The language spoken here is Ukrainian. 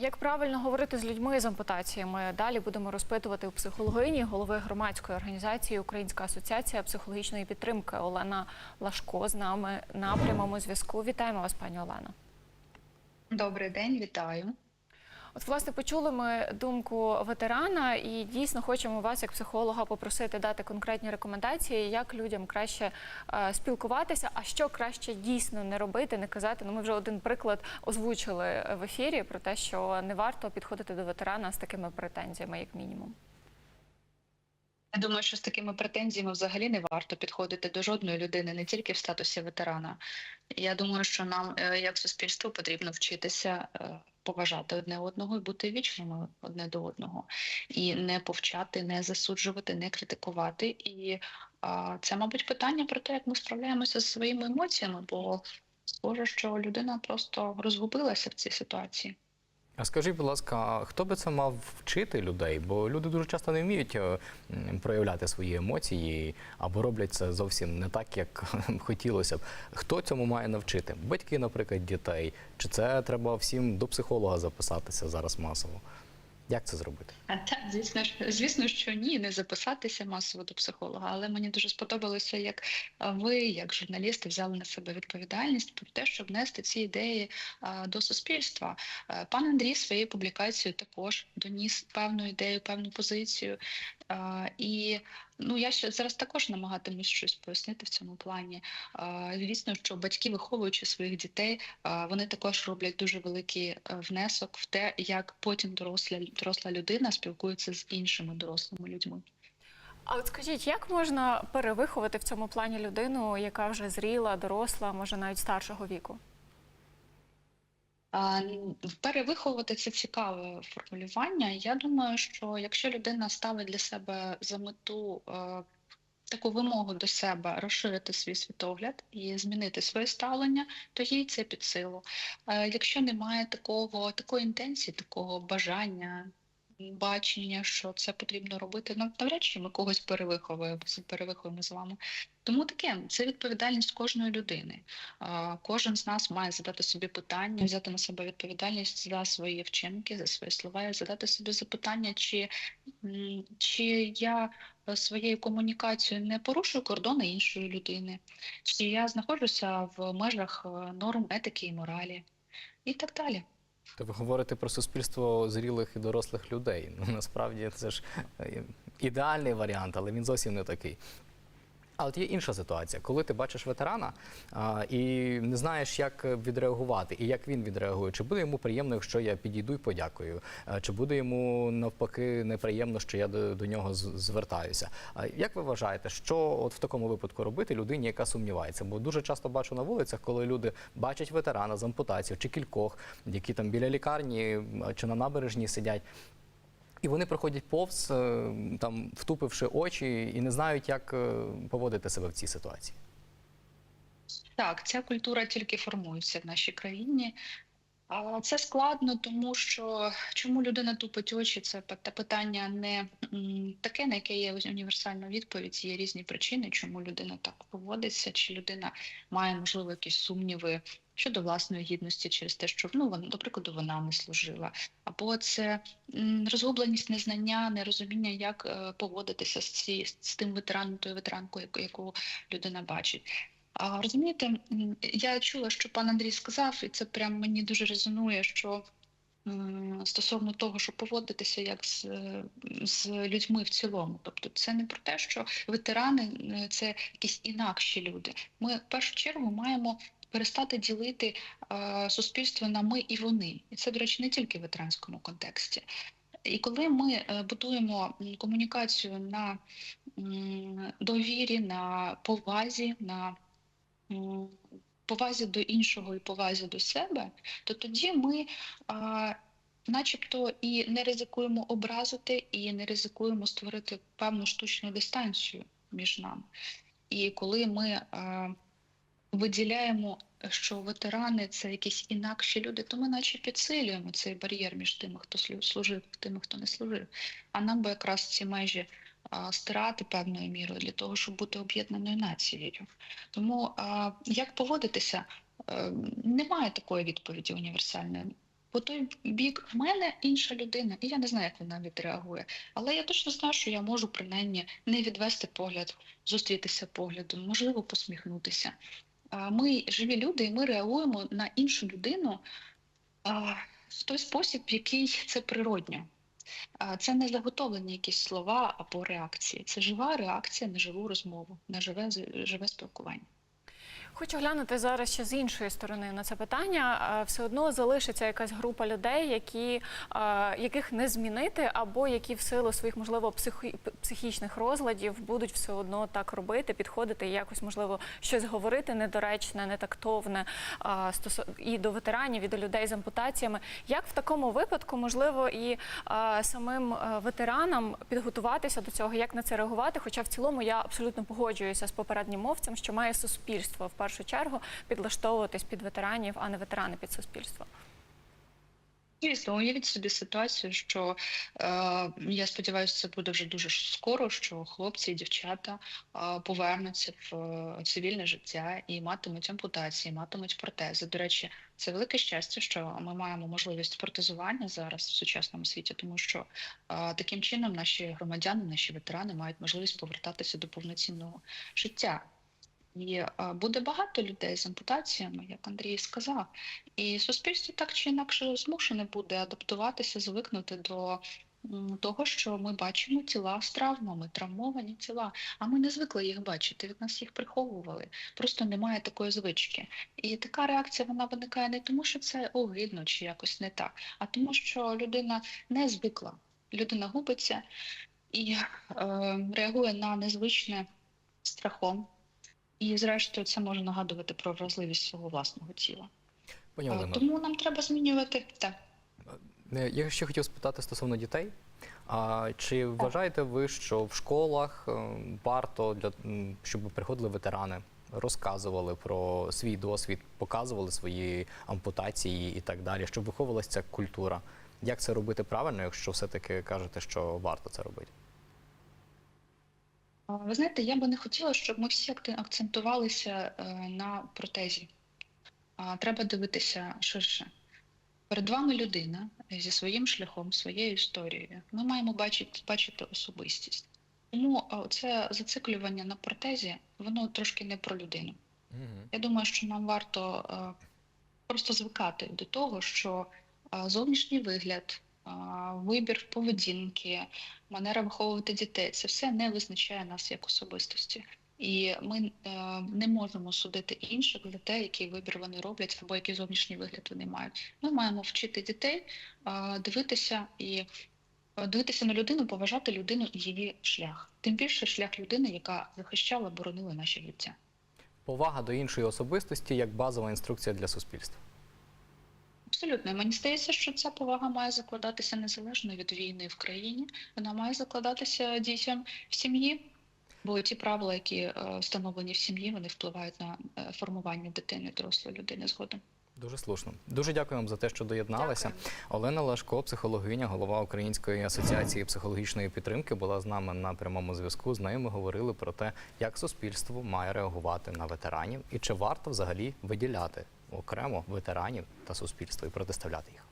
Як правильно говорити з людьми з ампутаціями? Далі будемо розпитувати у психологині голови громадської організації Українська асоціація психологічної підтримки Олена Лашко з нами на прямому зв'язку. Вітаємо вас, пані Олена. Добрий день, вітаю. От, власне, почули ми думку ветерана, і дійсно хочемо вас, як психолога, попросити дати конкретні рекомендації, як людям краще е, спілкуватися, а що краще дійсно не робити, не казати. Ну, ми вже один приклад озвучили в ефірі про те, що не варто підходити до ветерана з такими претензіями, як мінімум. Я думаю, що з такими претензіями взагалі не варто підходити до жодної людини, не тільки в статусі ветерана. Я думаю, що нам, е, як суспільству, потрібно вчитися е, поважати одне одного і бути вічними одне до одного, і не повчати, не засуджувати, не критикувати. І а, це, мабуть, питання про те, як ми справляємося зі своїми емоціями, бо схоже, що людина просто розгубилася в цій ситуації. А скажіть, будь ласка, хто би це мав вчити людей? Бо люди дуже часто не вміють е, проявляти свої емоції або роблять це зовсім не так, як хотілося б. Хто цьому має навчити? Батьки, наприклад, дітей? Чи це треба всім до психолога записатися зараз масово? Як це зробити? А так, звісно ж, звісно, що ні, не записатися масово до психолога, але мені дуже сподобалося, як ви, як журналісти, взяли на себе відповідальність про те, щоб нести ці ідеї до суспільства. Пан Андрій своєю публікацією також доніс певну ідею, певну позицію. І ну я ще зараз також намагатимусь щось пояснити в цьому плані. Звісно, що батьки, виховуючи своїх дітей, вони також роблять дуже великий е, внесок в те, як потім доросла доросла людина спілкується з іншими дорослими людьми. А от скажіть, як можна перевиховати в цьому плані людину, яка вже зріла, доросла, може навіть старшого віку? Перевиховувати це цікаве формулювання. Я думаю, що якщо людина ставить для себе за мету е, таку вимогу до себе розширити свій світогляд і змінити своє ставлення, то їй це під силу. Е, Якщо немає такого, такої інтенції, такого бажання. Бачення, що це потрібно робити, ну, навряд чи ми когось перевиховуємо, перевиховуємо з вами. Тому таке це відповідальність кожної людини. Кожен з нас має задати собі питання, взяти на себе відповідальність за свої вчинки, за свої слова, і задати собі запитання, чи, чи я е, своєю комунікацією не порушую кордони іншої людини, чи я знаходжуся в межах е, норм етики і моралі, і так далі. То ви говорите про суспільство зрілих і дорослих людей. Ну насправді це ж е, ідеальний варіант, але він зовсім не такий. А от є інша ситуація, коли ти бачиш ветерана а, і не знаєш, як відреагувати, і як він відреагує. Чи буде йому приємно, якщо я підійду і подякую? А, Чи буде йому навпаки неприємно, що я до, до нього звертаюся? А як ви вважаєте, що от в такому випадку робити людині, яка сумнівається? Бо дуже часто бачу на вулицях, коли люди бачать ветерана з ампутацією чи кількох, які там біля лікарні чи на набережні сидять. І вони проходять повз, е, там втупивши очі, і не знають, як е, поводити себе в цій ситуації. Так, ця культура тільки формується в нашій країні. А це складно, тому що чому людина тупить очі, це пи- питання не таке, на яке є універсальна відповідь. Є різні причини, чому людина так поводиться, чи людина має можливо якісь сумніви щодо власної гідності через те, що ну вона, до прикладу, вона не служила, або це розгубленість, незнання, нерозуміння, як е, поводитися з ці з тим ветераном, тою ветеранкою, яку, людина бачить. А розумієте, я чула, що пан Андрій сказав, і це прям мені дуже резонує, що стосовно того, що поводитися як з, е, з людьми в цілому. Тобто, це не про те, що ветерани е, це якісь інакші люди. Ми в першу чергу маємо. Перестати ділити е, суспільство на ми і вони, і це, до речі, не тільки в ветеранському контексті. І коли ми е, будуємо комунікацію на довірі, на повазі, на повазі до іншого і повазі до себе, то тоді ми а, начебто і не ризикуємо образити, і не ризикуємо створити певну штучну дистанцію між нами. І коли ми а, виділяємо, що ветерани це якісь інакші люди, то ми наче підсилюємо цей бар'єр між тими, хто служив, тими, хто не служив. А нам би якраз ці межі стирати певною мірою для того, щоб бути об'єднаною нацією. Тому як поводитися? Е, Немає такої відповіді універсальної. по той бік в мене інша людина, і я не знаю, як вона відреагує. Але я точно знаю, що я можу принаймні не відвести погляд, зустрітися поглядом, можливо, посміхнутися. Ми живі люди, і ми реагуємо на іншу людину в той спосіб, в який це природньо. Це не заготовлені якісь слова або реакції. Це жива реакція на живу розмову, на живе, живе спілкування. Хочу глянути зараз ще з іншої сторони на це питання. Все одно залишиться якась група людей, які, яких не змінити, або які в силу своїх, можливо, психі- психічних розладів будуть все одно так робити, підходити і якось, можливо, щось говорити недоречне, нетактовне і до ветеранів, і до людей з ампутаціями. Як в такому випадку, можливо, і самим ветеранам підготуватися до цього, як на це реагувати? Хоча в цілому я абсолютно погоджуюся з попереднім мовцем, що має суспільство в першу чергу підлаштовуватись під ветеранів, а не ветерани під суспільство. Звісно, уявіть собі ситуацію, що е, я сподіваюся, це буде вже дуже скоро, що хлопці і дівчата е, повернуться в е, цивільне життя і матимуть ампутації, матимуть протези. До речі, це велике щастя, що ми маємо можливість протезування зараз в сучасному світі, тому що е, таким чином наші громадяни, наші ветерани мають можливість повертатися до повноцінного життя. І буде багато людей з ампутаціями, як Андрій сказав. І суспільство так чи інакше змушене буде адаптуватися, звикнути до того, що ми бачимо тіла з травмами, травмовані тіла. А ми не звикли їх бачити. Від нас їх приховували. Просто немає такої звички. І така реакція вона виникає не тому, що це огидно чи якось не так, а тому, що людина не звикла. Людина губиться і е, реагує на незвичне страхом. І, зрештою, це може нагадувати про вразливість свого власного тіла. Пані Е, Тому нам треба змінювати так. Е, Я ще хотів спитати стосовно дітей. А чи вважаєте ви, що в школах е, варто для щоб приходили ветерани, розказували про свій досвід, показували свої ампутації і так далі, щоб виховувалася ця культура? Як це робити правильно, якщо все-таки кажете, що варто це робити? Ви знаєте, я би не хотіла, щоб ми всі акцентувалися е, на протезі. Треба дивитися ширше. Перед вами людина зі своїм шляхом, своєю історією. Ми маємо бачити, бачити особистість. Тому це зациклювання на протезі, воно трошки не про людину. Я думаю, що нам варто е, просто звикати до того, що е, зовнішній вигляд, вибір поведінки, манера виховувати дітей це все не визначає нас як особистості. І ми е, не можемо судити інших за те, який вибір вони роблять або який зовнішній вигляд вони мають. Ми маємо вчити дітей дивитися і дивитися на людину, поважати людину і її шлях. Тим більше шлях людини, яка захищала, боронила наше життя. Повага до іншої особистості як базова інструкція для суспільства. Абсолютно, І мені здається, що ця повага має закладатися незалежно від війни в країні. Вона має закладатися дітям в сім'ї, бо ті правила, які е, встановлені в сім'ї, вони впливають на е, формування дитини, дорослої людини згодом. Дуже слушно. Дуже дякую вам за те, що доєдналися. Дякую. Олена Лашко, психологиня, голова Української асоціації психологічної підтримки, була з нами на прямому зв'язку. З нею ми говорили про те, як суспільство має реагувати на ветеранів і чи варто взагалі виділяти окремо ветеранів та суспільства і протиставляти їх.